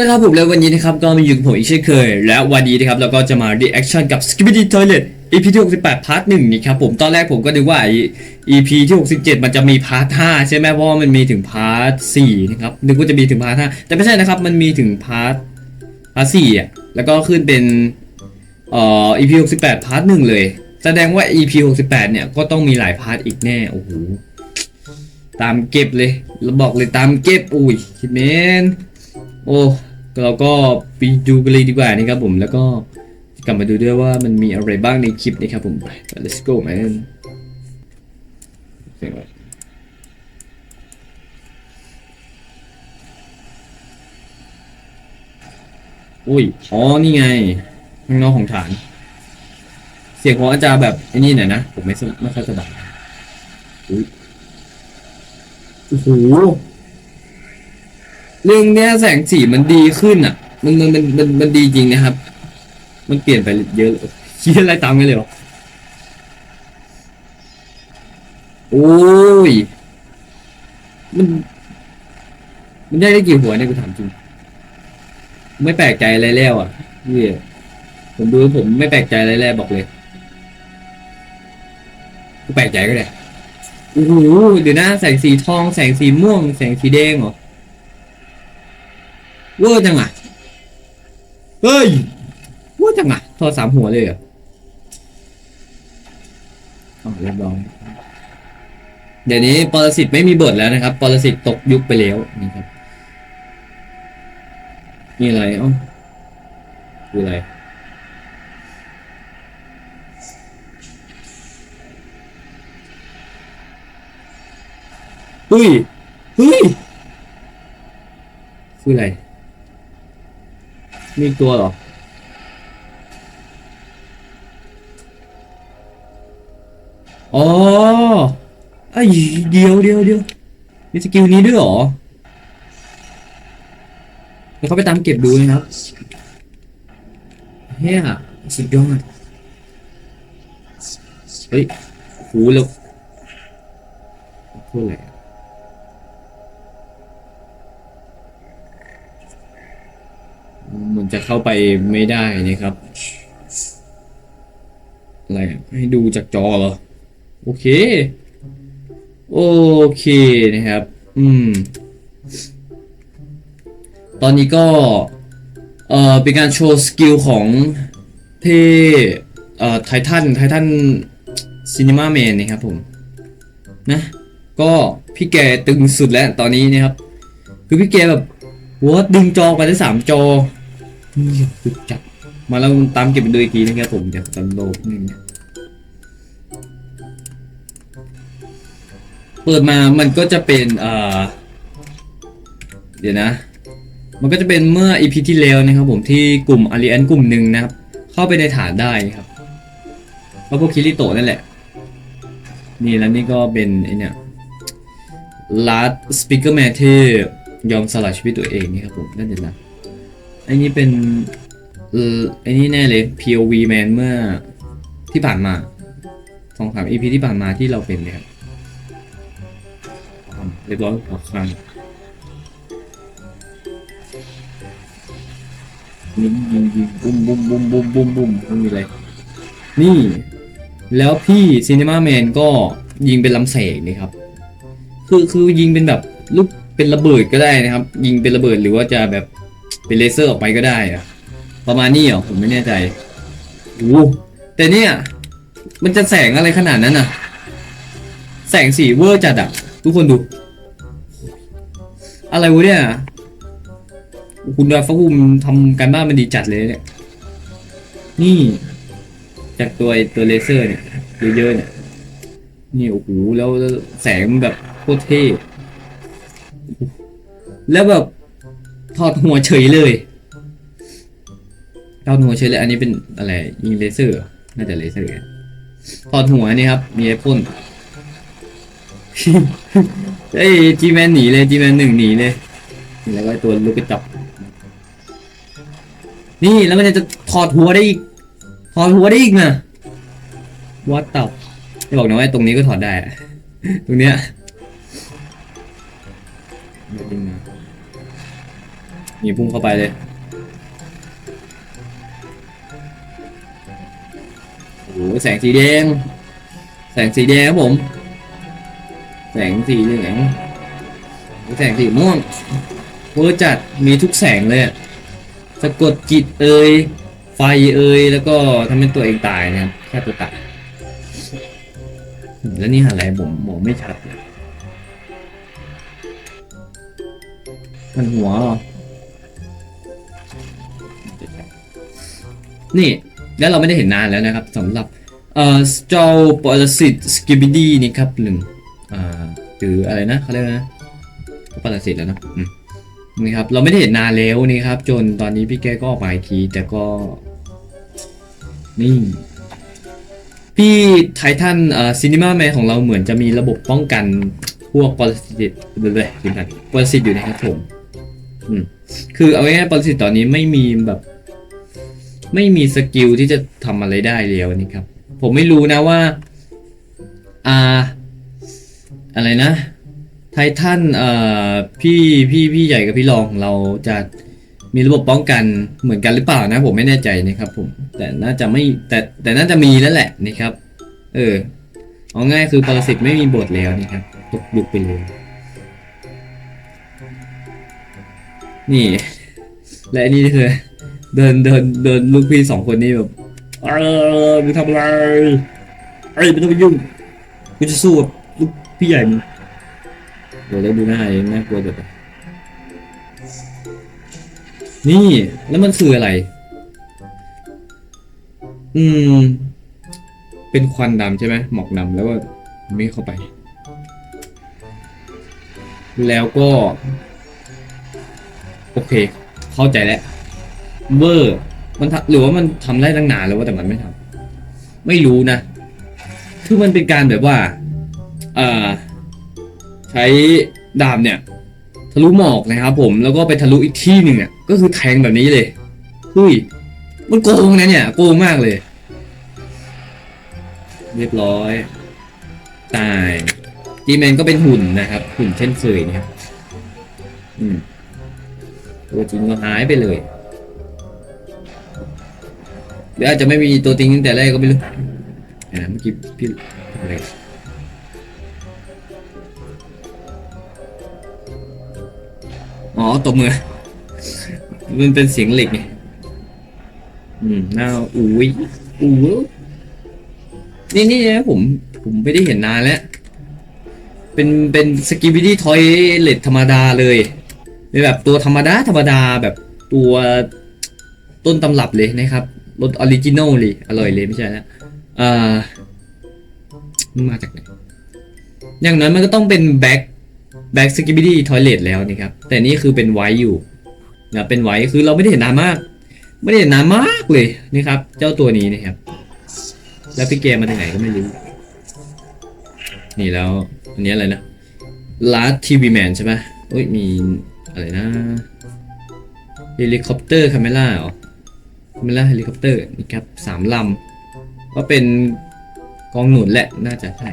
ละครับผมแล้ววันนี้นะครับก็มาอยู่กับผมอีกเช่นเคย และวันนี้นะครับเราก็จะมา reaction กับ Skibidi Toilet EP ที่68พาร์ทหนึ่งนี่ครับผมตอนแรกผมก็นึกว่าอ้ EP ที่67 มันจะมีพาร์ท5ใช่ไหมเพราะว่ามันมีถึงพาร์ท4นะครับนึกว่าจะมีถึงพาร์ท5แต่ไม่ใช่นะครับมันมีถึงพาร์ทพาร์ท4อะแล้วก็ขึ้นเป็นเอ่อ EP 68พาร์ทหนึ่งเลย แสดงว่า EP 68 เนี่ยก็ต้องมีหลายพาร์ทอีกแน่โอ้โหตามเก็บเลยเราบอกเลยตามเก็บอุ้ยคิดเมน โอ้เราก็ไปดูกันเลยดีกว่านะครับผมแล้วก็กลับมาดูด้วยว่ามันมีอะไรบ้างในคลิปนะครับผมไป let's go man เสียงวะอุ้ย อ๋อ นี่ไง ข้างนอกของฐาน เสียงของอาจารย์แบบไอ้นี่หน่อยนะ ผมไม่สไม่ค่อยสบายอุ้ยโอ้โห เรื่องเนี้ยแสงสีมันดีขึ้นอะ มันมันมันมันมันดีจริงนะครับ มันเปลี่ยนไปเยอะเลยคิดอะไรตามกันเลยหรอโอ้ย มัน มันได้ได้กี่หัวเนี่ยกูถามจริง ไม่แปลกใจอะไรแล้วอะพี่ผมดูผมไม่แปลกใจอะไรแล้วบอกเลยกูแปลกใจก็ได้โอ้โหเดี๋ยวนะแสงสีทอง แสงสีม่วง แสงสีแดงเหรอ เวอร์จังอะ เฮ้ยเวอร์จังอะทอดสามหัวเลยเหรออ๋อเรียบร้อยเดี๋ยวนี้ปรสิตไม่มีบทแล้วนะครับปรสิตตกยุคไปแล้วนี่ครับนี่อะไรอ้าคืออะไรเฮ้ยเฮ้ยคืออะไร มีอีกตัวเหรอ อ๋อไอ้ยเดียวเดียวเดียวมีสกิลนี้ด้วยเหรอเดี๋ยวเขาไปตามเก็บดูนะครับเฮียสุดยอดเฮ้ยโหแล้วพูดอะไร มันจะเข้าไปไม่ได้นะครับ อะไรให้ดูจากจอเหรอ โอเค โอเคนะครับ อืม ตอนนี้ก็ เอ่อ เป็นการโชว์สกิลของเทเอ่อไททันไททันซีนีมาแมนนะครับผม นะ ก็พี่แกตึงสุดแล้วตอนนี้นะครับ คือพี่แกแบบหัวดึงจอไปได้สามจอ นี่คือจับมาแล้วตามเก็บไปดูอีกทีนะครับผมเดี๋ยวตำโลกนึงนะเปิดมามันก็จะเป็นเอ่อเดี๋ยวนะ มันก็จะเป็นเมื่ออีพีที่แล้วนะครับผมที่กลุ่มอารีแอนกลุ่มหนึ่งนะครับ เข้าไปในฐานได้ครับก็พวกคิริโตะนั่นแหละ นี่แล้วนี่ก็เป็นไอเนี่ยลาร์ดสปิเกอร์แมทที่ยอมสละชีวิตตัวเองนี่ครับผมนั่นเองละ ไอ้นี่เป็นเออไอ้นี่แน่เลย POV man เมื่อที่ผ่านมาสองสาม EP ที่ผ่านมาที่เราเป็นเนี่ยครับเรียบร้อยออกครั้งยิงยิงยิงบุ้มบุ้มบุ้มบุ้มบุ้มบุ้มไม่มีอะไร นี่ แล้วพี่ซีนีมาแมนก็ยิงเป็นลำแสงนี่ครับ คือคือยิงเป็นแบบลูกเป็นระเบิดก็ได้นะครับ ยิงเป็นระเบิดหรือว่าจะแบบ เป็นเลเซอร์ออกไปก็ได้อะประมาณนี้เหรอผมไม่แน่ใจโอ้แต่เนี่ย มันจะแสงอะไรขนาดนั้นน่ะแสงสีเวอร์จัดอะทุกคนดู อะไรวะเนี่ย คุณดาฟ้าคุมทำการบ้านมันดีจัดเลยเนี่ย นี่ จากตัวตัวเลเซอร์เนี่ยเยอะๆเนี่ยนี่โอ้โหแล้วแล้วแสงมันแบบโคตรเท่แล้วแบบ ถอดหัวเฉยเลยถอดหัวเฉยเลย อันนี้เป็นอะไรยิงเลเซอร์น่าจะเลเซอร์ถอดหัวนี่ครับ มีไอ้พ่นเอ้ยจีแมนหนีเลยจีแมนหนึ่งหนีเลยแล้วก็ตัวลูกกระจับ นี่แล้วมันจะถอดหัวได้อีก ถอดหัวได้อีกนะวัดเต่าจะบอกนะว่าตรงนี้ก็ถอดได้ ตรงเนี้ยจริงนะ นี่พุ่งเข้าไปเลย โอ้โหแสงสีแดง แสงสีแดงครับผม แสงสีเหลืองแสงสีม่วงเวอร์จัดมีทุกแสงเลยอะสะกดจิตเอ่ยไฟเอ่ยแล้วก็ทำให้ตัวเองตายนะครับแค่ตัวตายแล้วนี่อะไรผมมองไม่ชัดเลยมันหัวเหรอ นี่ แล้วเราไม่ได้เห็นนานแล้วนะครับสำหรับเอ่อเจ้าปรสิตสกิบิดี้นี่ครับหนึ่งอ่าหรืออะไรนะเขาเรียกว่านะก็ปรสิตแล้วนะอืมนี่ครับเราไม่ได้เห็นนานแล้วนี่ครับ จนตอนนี้พี่แกก็ออกมาอีกทีแต่ก็นี่พี่ไททันเอ่อซีนิมาแมนของเราเหมือนจะมีระบบป้องกันพวกปรสิตเลยๆทีมกันปรสิตอยู่นะครับผมอืมคือเอาง่ายๆปรสิตตอนนี้ไม่มีแบบ ไม่มีสกิลที่จะทำอะไรได้แล้วนี่ครับ ผมไม่รู้นะว่าอ่าอะไรนะ ไททันเอ่อพี่พี่พี่ใหญ่กับพี่รองของเราจะมีระบบป้องกันเหมือนกันหรือเปล่านะ ผมไม่แน่ใจนะครับ ผม แต่น่าจะไม่แต่แต่น่าจะมีแล้วแหละนะครับ เออเอาง่ายคือปรสิตไม่มีบทแล้วนี่ครับตกยุคไปเลย นี่ และนี่คือ เดินเดินเดินลูกพี่สองคนนี้แบบเออมึงทำอะไรเอ้ยไม่ต้องไปยุ่งกูจะสู้กับลูกพี่ใหญ่มึงเดี๋ยวแล้วดูหน้าเองน่ากลัวแบบนี่แล้วมันคืออะไร อืม เป็นควันดำใช่ไหมหมอกดำแล้วก็ไม่เข้าไป แล้วก็ โอเค เข้าใจแล้ว เวอร์มันทำหรือว่ามันทำได้ตั้งนานแล้วว่าแต่มันไม่ทำไม่รู้นะ คือมันเป็นการแบบว่าเอ่อใช้ดาบเนี่ย ทะลุหมอกนะครับผมแล้วก็ไปทะลุอีกที่หนึ่งอะก็คือแทงแบบนี้เลยเฮ้ยมันโกงนะเนี่ยโกงมากเลย เรียบร้อย ตายจีแมนก็เป็นหุ่นนะครับ หุ่นเช่นเคยนะครับอืมตัวจริงก็หายไปเลย หรืออาจจะไม่มีตัวจริงตั้งแต่แรกก็ไม่รู้นะเมื่อกี้พี่อะไรอ๋อตบมือ มันเป็นเสียงเหล็กไง อืมน่าอุ้ยอู้นี่นี่นะผม ผมไม่ได้เห็นนานแล้ว เป็นเป็นสกิบิดี้ทอยเลตธรรมดาเลยเป็นแบบตัวธรรมดาธรรมดาแบบตัวต้นตำรับเลยนะครับ รสออริจินอลเลย อร่อยเลยไม่ใช่นะอ่ามันมาจากไหนอย่างนั้นมันก็ต้องเป็นแบ็คแบ็คสกิบิดี้ทอยเลตแล้วนี่ครับ แต่นี่คือเป็นไวท์อยู่นะเป็นไวท์คือเราไม่ได้เห็นนานมาก ไม่ได้เห็นนานมากเลยนี่ครับ เจ้าตัวนี้นะครับ แล้วพี่เกมมาจากไหนก็ไม่รู้ นี่แล้ว อันนี้อะไรนะลาร์ทีวีแมนใช่ไหมเอ้ยมีอะไรนะเฮลิคอปเตอร์คาเมล่าเหรอ มิล่าเฮลิคอปเตอร์นี่ครับสามลำก็เป็นกองหนุนแหละน่าจะใช่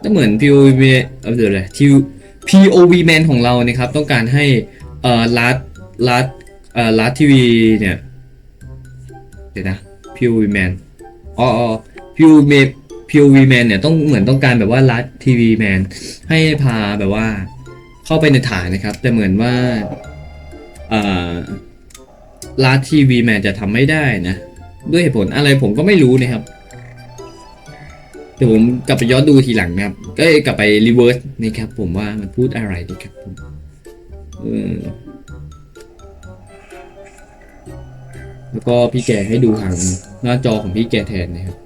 แล้วเหมือน POV เอาเดี๋ยวเลย POV man ของเรานะครับ ต้องการให้เอ่อลัดลัดเอ่อลัดทีวีเนี่ยเดี๋ยวนะ POV man อ๋ออ๋อ POV POV man เนี่ยต้องเหมือนต้องการแบบว่าลัดทีวีแมนให้พาแบบว่าเข้าไปในฐานนะครับ แต่เหมือนว่าเอ่อ ลาทีวีแมนจะทำไม่ได้นะ ด้วยเหตุผลอะไรผมก็ไม่รู้นะครับเดี๋ยวผมกลับไปย้อนดูทีหลังนะครับก็กลับไปรีเวิร์สนะครับผมว่ามันพูดอะไรนะครับผมแล้วก็พี่แกให้ดูทางหน้าจอของพี่แกแทนนะครับ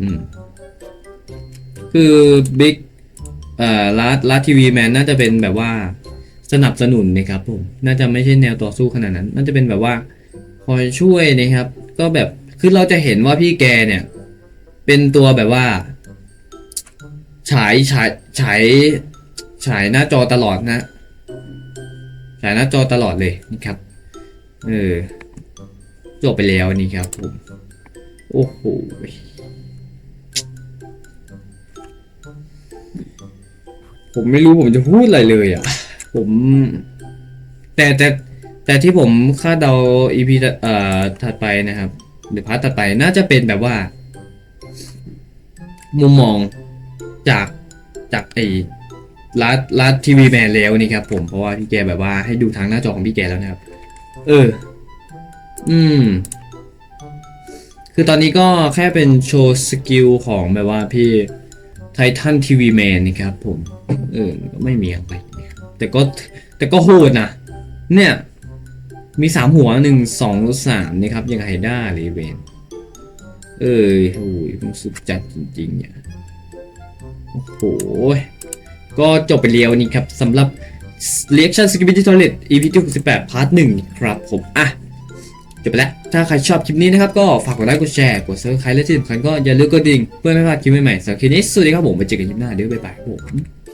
อืมคือบิ๊กเอ่อลาลาทีวีแมนน่าจะเป็นแบบว่า สนับสนุนนะครับผมน่าจะไม่ใช่แนวต่อสู้ขนาดนั้น น่าจะเป็นแบบว่าคอยช่วยนะครับ ก็แบบคือเราจะเห็นว่าพี่แกเนี่ย เป็นตัวแบบว่า ฉายฉายฉายฉายหน้าจอตลอดนะ ฉายหน้าจอตลอดเลยนะครับเออจบไปแล้วนี่ครับผมโอ้โหผมไม่รู้ผมจะพูดอะไรเลยอะ ผม แต่แต่แต่ที่ผมคาดเดา EP ถัดเอ่อถัดไปนะครับ หรือพาร์ทถัดไปน่าจะเป็นแบบว่า มุมมองจากจากไอ้รัดรัดทีวีแมนแล้วนี่ครับผมเพราะว่าพี่แกแบบว่าให้ดูทางหน้าจอของพี่แกแล้วนะครับ เออ อืม คือตอนนี้ก็แค่เป็นโชว์สกิลของแบบว่าพี่ไททันทีวีแมนนี่ครับผม เออก็ไม่มีอะไร แต่ก็แต่ก็โหดนะเนี่ยมีสามหัวหนึ่งสองสามนะครับยังไฮด้าเลยเวนเออโอ้ยมันสุดจัดจริงๆเนี่ยโอ้โห ก็จบไปเรียวนี่ครับสำหรับ Reaction Skibidi Toilet EP ที่68พาร์ทหนึ่งครับผม อะ จบไปแล้ว ถ้าใครชอบคลิปนี้นะครับ ก็ฝากกดไลค์กดแชร์ กดซับสไครต์และที่สำคัญก็อย่าลืมกดดิ่ง เพื่อไม่พลาดคลิปใหม่ๆสำหรับคลิปนี้ สวัสดีครับผมไปเจอกันคลิปหน้าเดี๋ยวบ๊ายบายครับผม